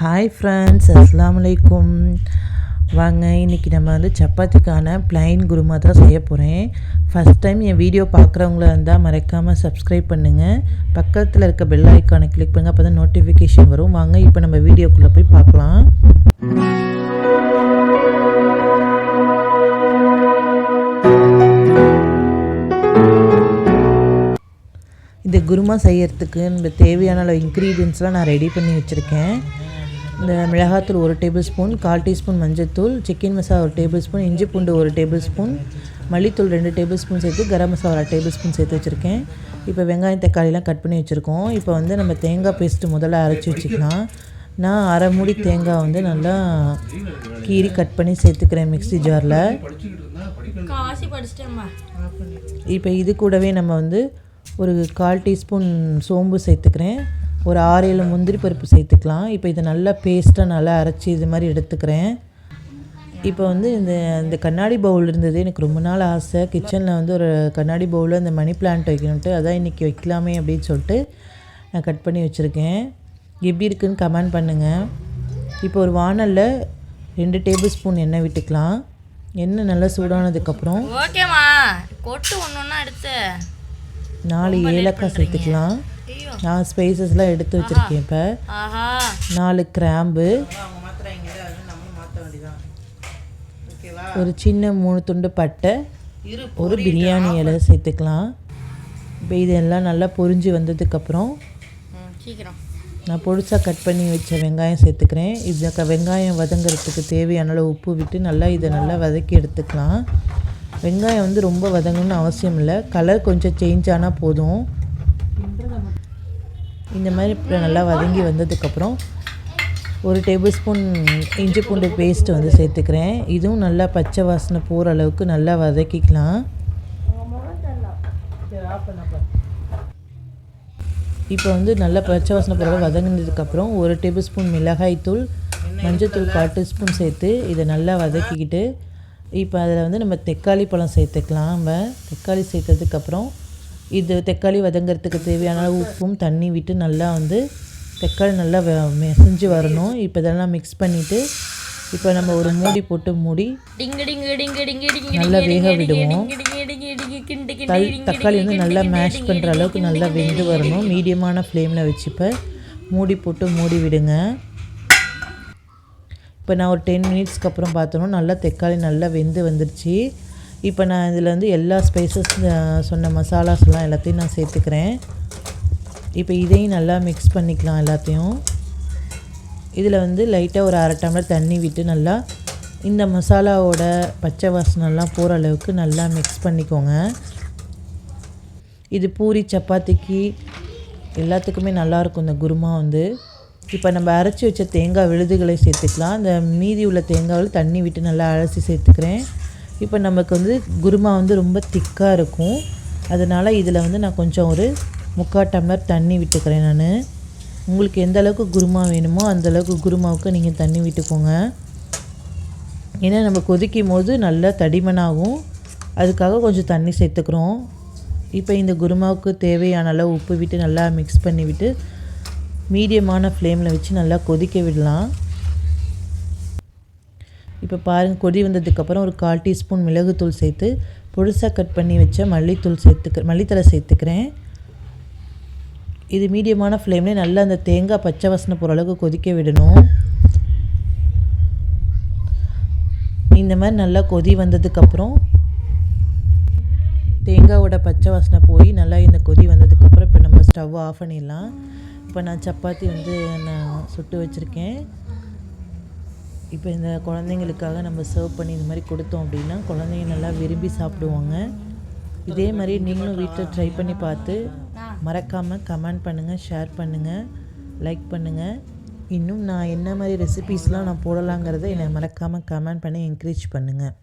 Hi friends அஸ்லாம் வலைக்கும் வாங்க இன்றைக்கி நம்ம வந்து சப்பாத்திக்கான ப்ளைன் குருமா தான் செய்ய போகிறேன் ஃபஸ்ட் டைம் என் வீடியோ பார்க்குறவங்களா இருந்தால் மறக்காமல் சப்ஸ்கிரைப் பண்ணுங்கள் பக்கத்தில் இருக்க பெல் ஐக்கானை கிளிக் பண்ணுங்கள் அப்போ தான் நோட்டிஃபிகேஷன் வரும். வாங்க இப்போ நம்ம வீடியோக்குள்ளே போய் பார்க்கலாம். இந்த குருமா செய்யறதுக்கு இந்த தேவையான இன்க்ரீடியன்ஸ்லாம் நான் ரெடி பண்ணி வச்சுருக்கேன். இந்த மிளகாத்தூள் ஒரு டேபிள் ஸ்பூன் கால் டீஸ்பூன் மஞ்சள்தூள் சிக்கன் மசாலா ஒரு டேபிள் ஸ்பூன் இஞ்சி பூண்டு ஒரு டேபிள் ஸ்பூன் மல்லித்தூள் ரெண்டு டேபிள் ஸ்பூன் சேர்த்து கரம் மசாலா ஒரு டேபிள் ஸ்பூன் சேர்த்து வச்சுருக்கேன். இப்போ வெங்காயம் தக்காளிலாம் கட் பண்ணி வச்சுருக்கோம். இப்போ வந்து நம்ம தேங்காய் பேஸ்ட்டு முதல்ல அரைச்சி வச்சுக்கலாம். நான் அரை மூடி தேங்காய் வந்து நல்லா கீறி கட் பண்ணி சேர்த்துக்கிறேன் மிக்ஸி ஜாரில் இப்போ இது கூடவே நம்ம வந்து ஒரு கால் டீஸ்பூன் சோம்பு சேர்த்துக்கிறேன். ஒரு ஆறு ஏழு முந்திரி பருப்பு சேர்த்துக்கலாம். இப்போ இதை நல்லா பேஸ்ட்டாக நல்லா அரைச்சி இது மாதிரி எடுத்துக்கிறேன். இப்போ வந்து இந்த இந்த கண்ணாடி பவுல் இருந்தது. எனக்கு ரொம்ப நாள் ஆசை. கிச்சனில் வந்து ஒரு கண்ணாடி பவுலில் இந்த மணி பிளான்ட் வைக்கணுன்ட்டு அதான் இன்றைக்கி வைக்கலாமே அப்படின்னு சொல்லிட்டு நான் கட் பண்ணி வச்சுருக்கேன். எப்படி இருக்குன்னு கமெண்ட் பண்ணுங்கள் இப்போ ஒரு வானலில் ரெண்டு டேபிள் ஸ்பூன் எண்ணெய் விட்டுக்கலாம். எண்ணெய் நல்லா சூடானதுக்கப்புறம் ஓகேம்மா. கொட்டு ஒன்று ஒன்றா எடுத்து நாலு ஏலக்காய் சேர்த்துக்கலாம். நான் ஸ்பைசஸ்லாம் எடுத்து வச்சுருக்கேன் இப்போ. ஆஹா. நாலு கிராம்பு ஒரு சின்ன மூணு துண்டு பட்டை ஒரு பிரியாணி இலை சேர்த்துக்கலாம். இப்போ இதெல்லாம் நல்லா பொரிஞ்சு வந்ததுக்கப்புறம் ம் சீக்கிரம். நான் பொடிசாக கட் பண்ணி வச்ச வெங்காயம் சேர்த்துக்கிறேன். இது க- வெங்காயம் வதங்குறதுக்கு தேவையான அளவு உப்பு விட்டு நல்லா இதை நல்லா வதக்கி எடுத்துக்கலாம். வெங்காயம் வந்து ரொம்ப வதங்கணும்னு அவசியம் இல்லை. கலர் கொஞ்சம் சேஞ்ச் ஆனால் போதும். இந்த மாதிரி நல்லா வதங்கி வந்ததுக்கப்புறம் ஒரு டேபிள் ஸ்பூன் இஞ்சி பூண்டு பேஸ்ட் வந்து சேர்த்துக்கிறேன். இதுவும் நல்லா பச்சை வாசனை போகிற அளவுக்கு நல்லா வதக்கிக்கலாம். இப்போ வந்து நல்லா பச்சை வாசனை போகிற வதங்கினதுக்கப்புறம் ஒரு டேபிள் ஸ்பூன் மிளகாய்த்தூள் மஞ்சத்தூள் கால் டீஸ்பூன் சேர்த்து இதை நல்லா வதக்கிக்கிட்டு இப்போ அதில் வந்து நம்ம தக்காளி பழம் சேர்த்துக்கலாம். நம்ம தக்காளி சேர்த்ததுக்கப்புறம் இது தக்காளி வதங்கிறதுக்கு தேவையான அளவு உப்பும் தண்ணி விட்டு நல்லா வந்து தக்காளி நல்லா மெசஞ்சு வரணும். இப்போ இதெல்லாம் மிக்ஸ் பண்ணிவிட்டு இப்போ நம்ம ஒரு மூடி போட்டு மூடி நல்லா வேக விடுவோம். தக்காளி வந்து நல்லா மேஷ் பண்ணுற அளவுக்கு நல்லா வெந்து வரணும். மீடியமான ஃப்ளேமில் வச்சு இப்போ மூடி போட்டு மூடி விடுங்க. இப்போ நான் ஒரு டென் மினிட்ஸ்க்கு அப்புறம் பார்த்தோன்னா நல்லா தக்காளி நல்லா வெந்து வந்துருச்சு. இப்போ நான் இதில் வந்து எல்லா ஸ்பைசஸ் சொன்ன மசாலாஸ்லாம் எல்லாத்தையும் நான் சேர்த்துக்கிறேன். இப்போ இதையும் நல்லா மிக்ஸ் பண்ணிக்கலாம் எல்லாத்தையும். இதில் வந்து லைட்டாக ஒரு அரை டம்ளர் தண்ணி விட்டு நல்லா இந்த மசாலாவோட பச்சை வாசனெல்லாம் போகிற அளவுக்கு நல்லா மிக்ஸ் பண்ணிக்கோங்க. இது பூரி சப்பாத்திக்கு எல்லாத்துக்குமே நல்லாயிருக்கும் இந்த குருமா வந்து. இப்போ நம்ம அரைச்சி வச்ச தேங்காய் விழுதுகளை சேர்த்துக்கலாம். அந்த மீதி உள்ள தேங்காவில் தண்ணி விட்டு நல்லா அலசி சேர்த்துக்கிறேன். இப்போ நமக்கு வந்து குருமா வந்து ரொம்ப திக்காக இருக்கும். அதனால் இதில் வந்து நான் கொஞ்சம் ஒரு முக்கால் டம்ளர் தண்ணி விட்டுக்கிறேன் நான். உங்களுக்கு எந்த அளவுக்கு குருமா வேணுமோ அந்த அளவுக்கு குருமாவுக்கு நீங்கள் தண்ணி விட்டுக்கோங்க. ஏன்னா நம்ம கொதிக்கும் போது நல்லா தடிமனாகும். அதுக்காக கொஞ்சம் தண்ணி சேர்த்துக்கிறோம். இப்போ இந்த குருமாவுக்கு தேவையான அளவு உப்பு விட்டு நல்லா மிக்ஸ் பண்ணி விட்டு மீடியமான ஃப்ளேமில் வச்சு நல்லா கொதிக்க விடலாம். இப்போ பாருங்கள் கொதி வந்ததுக்கப்புறம் ஒரு கால் டீஸ்பூன் மிளகுத்தூள் சேர்த்து பொடிசாக கட் பண்ணி வச்ச மல்லித்தூள் சேர்த்துக்க மல்லித்தலை சேர்த்துக்கிறேன். இது மீடியமான ஃப்ளேம்லேயே நல்லா அந்த தேங்காய் பச்சை வாசனை போகிற அளவுக்கு கொதிக்க விடணும். இந்த மாதிரி நல்லா கொதி வந்ததுக்கப்புறம் தேங்காவோட பச்சை வாசனை போய் நல்லா இந்த கொதி வந்ததுக்கப்புறம் இப்போ நம்ம ஸ்டவ் ஆஃப் பண்ணிடலாம். இப்போ நான் சப்பாத்தி வந்து நான் சுட்டு வச்சுருக்கேன். இப்போ இந்த குழந்தைங்களுக்காக நம்ம சர்வ் பண்ணி இந்த மாதிரி கொடுத்தோம் அப்படின்னா குழந்தைங்க நல்லா விரும்பி சாப்பிடுவாங்க. இதே மாதிரி நீங்களும் வீட்டில் ட்ரை பண்ணி பார்த்து மறக்காமல் கமெண்ட் பண்ணுங்கள் ஷேர் பண்ணுங்கள் லைக் பண்ணுங்கள் இன்னும் நான் என்ன மாதிரி ரெசிபீஸ்லாம் நான் போடலாங்கிறத என்னை மறக்காமல் கமெண்ட் பண்ணி என்கரேஜ் பண்ணுங்கள்